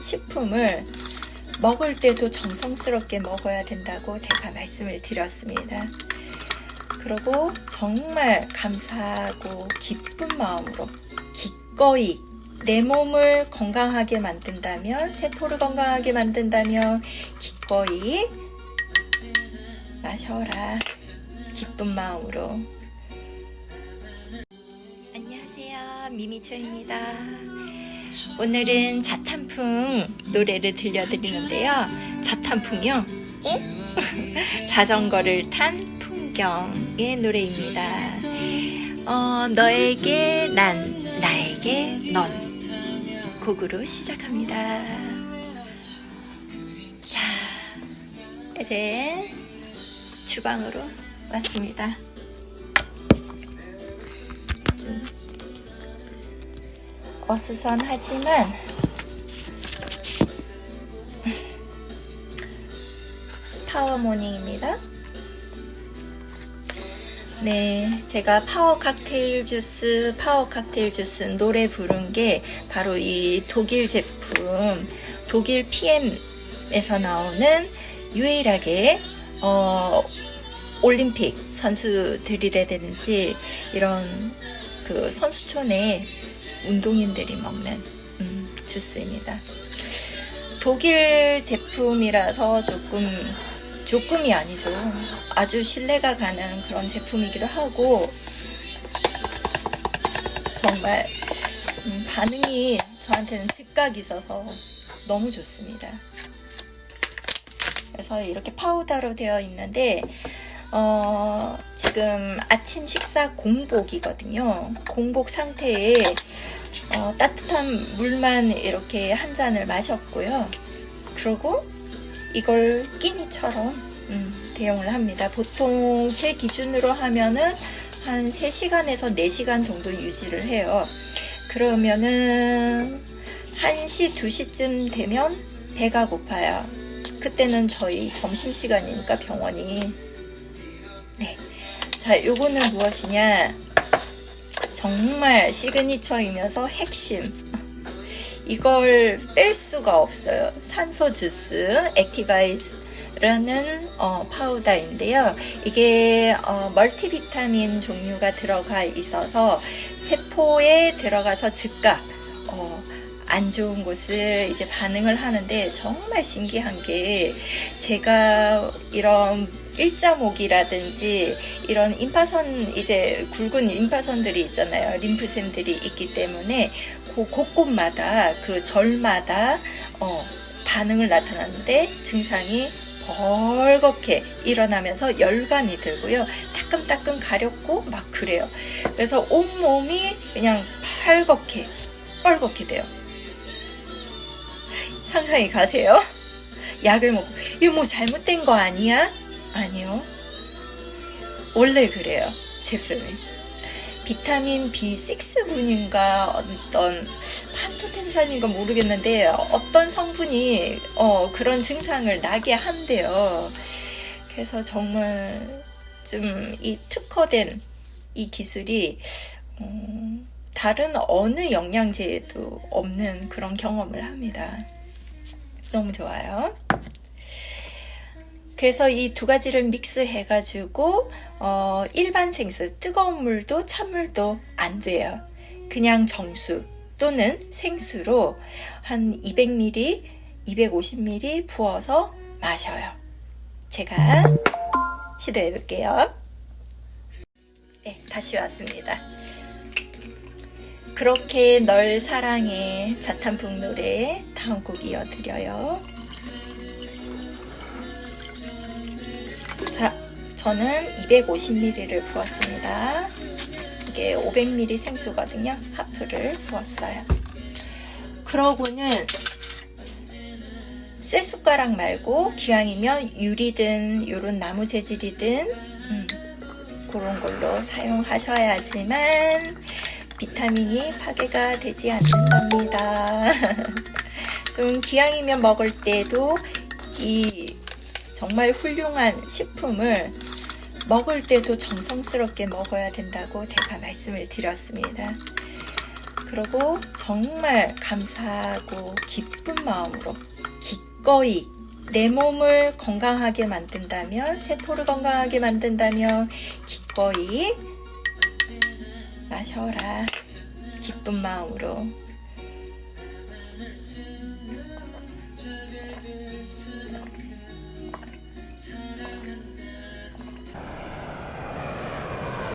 식품을 먹을 때도 정성스럽게 먹어야 된다고 제가 말씀을 드렸습니다. 그리고 정말 감사하고 기쁜 마음으로 기꺼이 내 몸을 건강하게 만든다면, 세포를 건강하게 만든다면 기꺼이 마셔라. 기쁜 마음으로. 안녕하세요. 미미초입니다. 오늘은 자탄풍 노래를 들려드리는데요. 자탄풍이요? 어? 자전거를 탄 풍경의 노래입니다. 어, 너에게 난, 나에게 넌. 곡으로 시작합니다. 자, 이제 주방으로 왔습니다. 어수선하지만 파워 모닝입니다. 네, 제가 파워 칵테일 주스, 파워 칵테일 주스 노래 부른 게 바로 이 독일 제품, 독일 PM에서 나오는 유일하게 어, 올림픽 선수들이라든지 이런 그 선수촌에 운동인들이 먹는 음, 주스입니다. 독일 제품이라서 조금 조금이 아니죠. 아주 신뢰가 가는 그런 제품이기도 하고 정말 음, 반응이 저한테는 즉각 있어서 너무 좋습니다. 그래서 이렇게 파우더로 되어 있는데 어, 지금 아침 식사 공복이거든요. 공복 상태에 어, 따뜻한 물만 이렇게 한 잔을 마셨고요. 그리고 이걸 끼니처럼 음, 대용을 합니다. 보통 제 기준으로 하면은 한 3시간에서 4시간 정도 유지를 해요. 그러면은 1시, 2시쯤 되면 배가 고파요. 그때는 저희 점심시간이니까 병원이. 네. 자, 요거는 무엇이냐. 정말 시그니처이면서 핵심. 이걸 뺄 수가 없어요. 산소 주스, 액티바이즈라는 어, 파우더인데요. 이게 어, 멀티비타민 종류가 들어가 있어서 세포에 들어가서 즉각 어, 안 좋은 곳을 이제 반응을 하는데 정말 신기한 게 제가 이런 일자목이라든지 이런 임파선 이제 굵은 임파선들이 있잖아요. 림프샘들이 있기 때문에 그 곳곳마다 그 절마다 어, 반응을 나타나는데 증상이 벌겋게 일어나면서 열감이 들고요. 따끔따끔 가렵고 막 그래요. 그래서 온몸이 그냥 팔겋게 시뻘겋게 돼요. 상상이 가세요? 약을 먹고 이거 뭐 잘못된 거 아니야? 아니요. 원래 그래요. 제품이. 비타민 B6분인가 어떤 판토텐산인가 모르겠는데 어떤 성분이 어, 그런 증상을 나게 한대요. 그래서 정말 좀 이 특화된 이 기술이 음, 다른 어느 영양제에도 없는 그런 경험을 합니다. 너무 좋아요. 그래서 이 두 가지를 믹스해 가지고 어, 일반 생수 뜨거운 물도 찬물도 안 돼요. 그냥 정수 또는 생수로 한 200ml, 250ml 부어서 마셔요. 제가 시도해 볼게요. 네, 다시 왔습니다. 그렇게 널 사랑해 자탄풍 노래 다음 곡 이어드려요. 자, 저는 250ml를 부었습니다. 이게 500ml 생수거든요. 하프를 부었어요. 그러고는 쇠숟가락 말고 기왕이면 유리든 요런 나무 재질이든 음, 그런 걸로 사용하셔야지만 비타민이 파괴가 되지 않는답니다. 좀 기왕이면 먹을 때도 이 정말 훌륭한 식품을 먹을 때도 정성스럽게 먹어야 된다고 제가 말씀을 드렸습니다. 그리고 정말 감사하고 기쁜 마음으로 기꺼이 내 몸을 건강하게 만든다면, 세포를 건강하게 만든다면, 기꺼이 마셔라. 기쁜 마음으로.